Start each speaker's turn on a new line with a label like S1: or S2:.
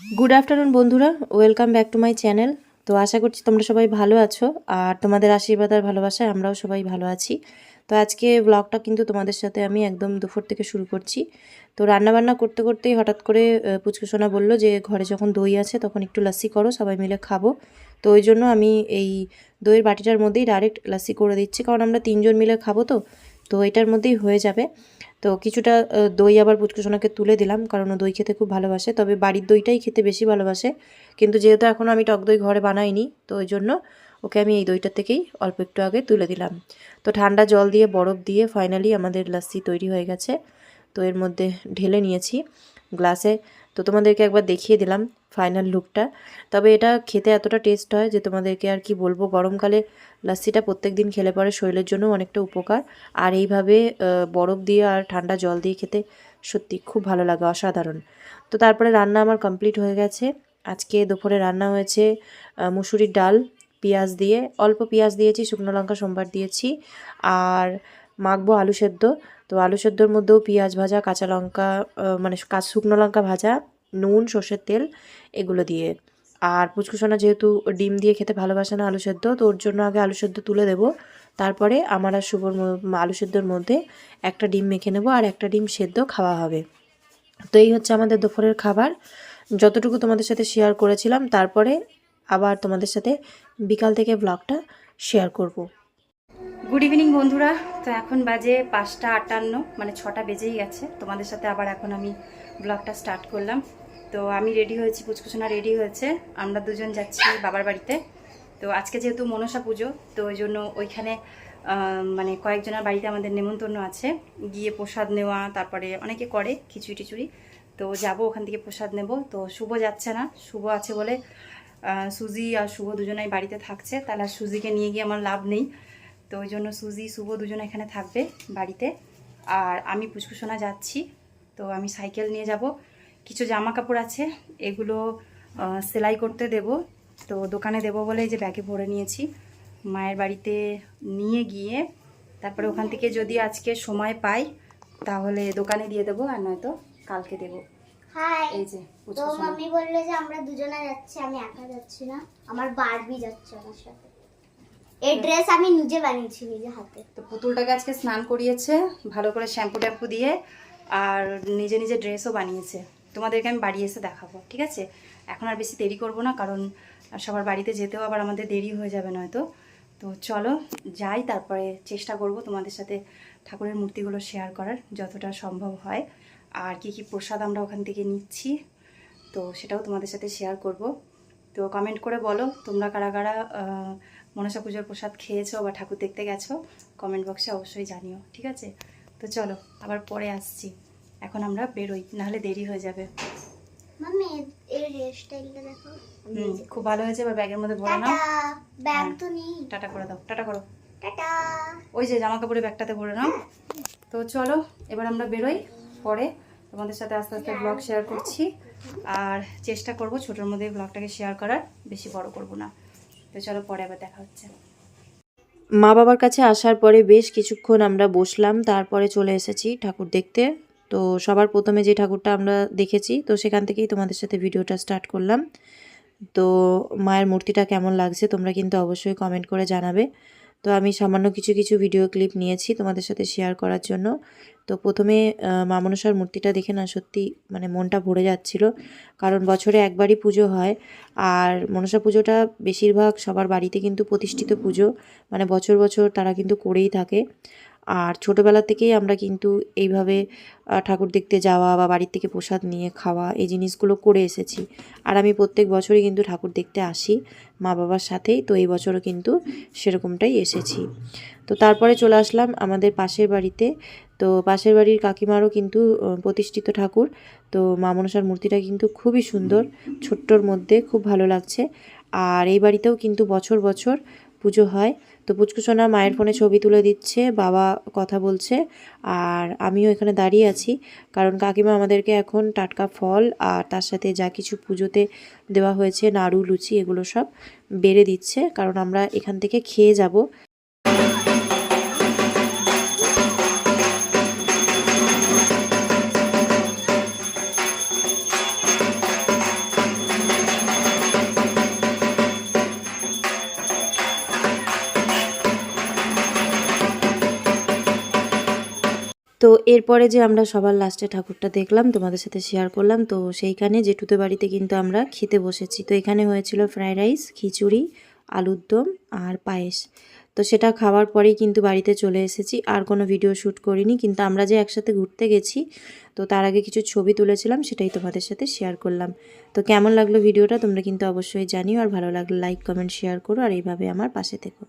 S1: Good afternoon বন্ধুরা। Welcome back to my channel তো আশা করছি তোমরা সবাই ভালো আছো, আর তোমাদের আশীর্বাদ আর ভালোবাসায় আমরাও সবাই ভালো আছি। তো আজকে ব্লগটা কিন্তু তোমাদের সাথে আমি একদম দুপুর থেকে শুরু করছি। তো রান্নাবান্না করতে করতেই হঠাৎ করে পুচকুসোনা বলল যে, ঘরে যখন দই আছে, তখন একটু লাস্সি করো, সবাই মিলে খাব। তো ওই জন্য আমি এই দইয়ের বাটিটার মধ্যেই ডাইরেক্ট লাস্সি করে দিচ্ছি, কারণ আমরা তিনজন মিলে খাব তো। তো এটার মধ্যেই হয়ে যাবে। তো কিছুটা দই আবার পুচকুসোনাকে তুলে দিলাম, কারণ ও দই খেতে খুব ভালোবাসে। তবে বাড়ির দইটাই খেতে বেশি ভালোবাসে। কিন্তু যেহেতু এখন আমি টক দই ঘরে বানাইনি, তো ওই জন্য ওকে আমি এই দইটা থেকেই অল্প একটু আগে তুলে দিলাম। তো ঠান্ডা জল দিয়ে, বরফ দিয়ে ফাইনালি আমাদের লাস্সি তৈরি হয়ে গেছে। তো এর মধ্যে ঢেলে নিয়েছি গ্লাসে। তো তোমাদেরকে একবার দেখিয়ে দিলাম ফাইনাল লুকটা তবে এটা খেতে এতটা টেস্ট হয় যে তোমাদেরকে আর কি বলব, গরমকালে লাস্সিটা প্রত্যেক দিন খেলে পরে শরীরের জন্য অনেকটা উপকার। আর এইভাবে বরফ দিয়ে আর ঠান্ডা জল দিয়ে খেতে সত্যি খুব ভালো লাগে, অসাধারণ। তো তারপরে রান্না আমার কমপ্লিট হয়ে গেছে। আজকে দুপুরে রান্না হয়েছে মুসুরির ডাল, পেঁয়াজ দিয়ে, অল্প পেঁয়াজ দিয়েছি, শুকনো লঙ্কা, সোমবার দিয়েছি। আর মাখবো আলু সেদ্ধ। তো আলু সেদ্ধর মধ্যেও পেঁয়াজ ভাজা, কাঁচা লঙ্কা মানে শুকনো লঙ্কা ভাজা নুন, সর্ষের তেল এগুলো দিয়ে। আর পুচকুসোনা যেহেতু ডিম দিয়ে খেতে ভালোবাসে না আলু সেদ্ধ, তো ওর জন্য আগে আলু সেদ্ধ তুলে দেবো। তারপরে আমার আর শুভর আলু সেদ্ধর মধ্যে একটা ডিম মেখে নেব আর একটা ডিম সেদ্ধ খাওয়া হবে। তো এই হচ্ছে আমাদের দুপুরের খাবার। যতটুকু তোমাদের সাথে শেয়ার করেছিলাম, তারপরে আবার তোমাদের সাথে বিকাল থেকে ব্লগটা শেয়ার করব।
S2: গুড ইভিনিং বন্ধুরা, তো এখন বাজে পাঁচটা আটান্ন মানে ছটা বেজেই গেছে। তোমাদের সাথে আবার এখন আমি ব্লগটা স্টার্ট করলাম। তো আমি রেডি হয়েছি, পুচকুচনা রেডি হয়েছে। আমরা দুজন যাচ্ছি বাবার বাড়িতে। তো আজকে যেহেতু মনসা পুজো, তো ওই জন্য ওইখানে মানে কয়েকজনের বাড়িতে আমাদের নেমন্তন্ন আছে। গিয়ে প্রসাদ নেওয়া, তারপরে অনেকে করে খিচুড়ি টিচুড়ি। তো যাব ওখান থেকে প্রসাদ নেব। তো শুভ যাচ্ছে না। শুভ আছে বলে সুজি আর শুভ দুজনাই বাড়িতে থাকছে। তাহলে আর সুজিকে নিয়ে গিয়ে আমার লাভ নেই। তো ওই জন্য সুজি, শুভ দুজন এখানে থাকবে বাড়িতে। আর আমি পুষ্কুসোনা যাচ্ছি। তো আমি সাইকেল নিয়ে যাব। কিছু জামা কাপড় আছে এগুলো সেলাই করতে দেব। তো দোকানে দেব বলে এই যে ব্যাগে ভরে নিয়েছি। মায়ের বাড়িতে নিয়ে গিয়ে তারপরে ওখান থেকে যদি আজকে সময় পাই তাহলে দোকানে দিয়ে দেবো আর নয়তো কালকে দেবো। এই যে
S3: তো মাম্মি বলল যে আমরা দুজনে যাচ্ছি আমি একা যাচ্ছি না আমার বারবি যাচ্ছে আমার সাথে। এই ড্রেস আমি নিজে বানিয়েছি নিজে হাতে।
S2: তো পুতুলটাকে আজকে স্নান করিয়েছে ভালো করে শ্যাম্পু ট্যাম্পু দিয়ে আর নিজে নিজে ড্রেসও বানিয়েছে। তোমাদেরকে আমি বাড়ি এসে দেখাবো, ঠিক আছে? এখন আর বেশি দেরি করব না, কারণ সবার বাড়িতে যেতেও আবার আমাদের দেরি হয়ে যাবে নয়তো। তো চলো, যাই, তারপরে চেষ্টা করব তোমাদের সাথে ঠাকুরের মূর্তিগুলো শেয়ার করার, যতটা সম্ভব হয়। আর কি কি প্রসাদ আমরা ওখান থেকে নিচ্ছি, তো সেটাও তোমাদের সাথে শেয়ার করব। তো কমেন্ট করে বলো, তোমরা কারা কারা মনসা পুজোর প্রসাদ খেয়েছো বা ঠাকুর দেখতে গেছো কমেন্ট বক্সে অবশ্যই জানিও, ঠিক আছে? তো চলো, আবার পরে আসছি। এখন আমরা বেরোই নাহলে দেরি হয়ে যাবে। খুব ভালো হয়েছে এবার ব্যাগের মধ্যে ভরে নাও
S3: টাটা ব্যাগ
S2: হ্যাঁ।
S3: তো নেই
S2: টাটা করে দাও টাটা করো।
S3: টাটা।
S2: ওই যে জামা কাপড়ের ব্যাগটাতে ভরে নাও। তো চলো এবার আমরা বেরোই পরে তোমাদের সাথে আস্তে আস্তে ব্লগ শেয়ার করছি। আর চেষ্টা করব ছোটোর মধ্যে ব্লগটাকে শেয়ার করার বেশি বড় করব না। তো চলো পরে আবার দেখা হচ্ছে।
S1: মা বাবার কাছে আসার পরে বেশ কিছুক্ষণ আমরা বসলাম তারপরে চলে এসেছি ঠাকুর দেখতে। তো সবার প্রথমে যে ঠাকুরটা আমরা দেখেছি তো সেখান থেকেই তোমাদের সাথে ভিডিওটা স্টার্ট করলাম। তো মায়ের মূর্তিটা কেমন লাগছে তোমরা কিন্তু অবশ্যই কমেন্ট করে জানাবে। তো আমি সামান্য কিছু কিছু ভিডিও ক্লিপ নিয়েছি তোমাদের সাথে শেয়ার করার জন্য। তো প্রথমে আহ, মা মনসার মূর্তিটা দেখে না সত্যি মানে মনটা ভরে যাচ্ছিল। কারণ বছরে একবারই পুজো হয় আর মনসা পুজোটা বেশিরভাগ সবার বাড়িতে কিন্তু প্রতিষ্ঠিত পুজো। মানে বছর বছর তারা কিন্তু করেই থাকে। আর ছোটোবেলা থেকেই আমরা কিন্তু এইভাবে ঠাকুর দেখতে যাওয়া বা বাড়ির থেকে প্রসাদ নিয়ে খাওয়া এই জিনিসগুলো করে এসেছি। আর আমি প্রত্যেক বছরই কিন্তু ঠাকুর দেখতে আসি মা বাবার সাথেই, তো এই বছরও কিন্তু সেরকমটাই এসেছি। তো তারপরে চলে আসলাম আমাদের পাশের বাড়িতে। তো পাশের বাড়ির কাকিমারও কিন্তু প্রতিষ্ঠিত ঠাকুর। তো মা মনসার মূর্তিটা কিন্তু খুবই সুন্দর, ছোট্টর মধ্যে খুব ভালো লাগছে। আর এই বাড়িতেও কিন্তু বছর বছর পুজো হয়। তো পুচকু সোনা মায়ের ফোনে ছবি তুলে দিচ্ছে, বাবা কথা বলছে, আর আমিও এখানে দাঁড়িয়ে আছি। কারণ কাকিমা আমাদেরকে এখন টাটকা ফল আর তার সাথে যা কিছু পুজোতে দেওয়া হয়েছে, নাড়ু, লুচি, এগুলো সব বেড়ে দিচ্ছে। কারণ আমরা এখান থেকে খেয়ে যাব। তো এরপরে যে আমরা সবার লাস্টে ঠাকুরটা দেখলাম, তোমাদের সাথে শেয়ার করলাম, তো সেইখানে জেঠুতে বাড়িতে কিন্তু আমরা খেতে বসেছি। তো এখানে হয়েছিল ফ্রাইড রাইস খিচুড়ি, আলুর দম আর পায়েস। তো সেটা খাওয়ার পরেই কিন্তু বাড়িতে চলে এসেছি। আর কোনো ভিডিও শ্যুট করিনি, কিন্তু আমরা যে একসাথে ঘুরতে গেছি, তো তার আগে কিছু ছবি তুলেছিলাম, সেটাই তোমাদের সাথে শেয়ার করলাম। তো কেমন লাগল ভিডিওটা তোমরা কিন্তু অবশ্যই জানিও, আর ভালো লাগল লাইক কমেন্ট শেয়ার করো, আর এইভাবে আমার পাশে থেকো।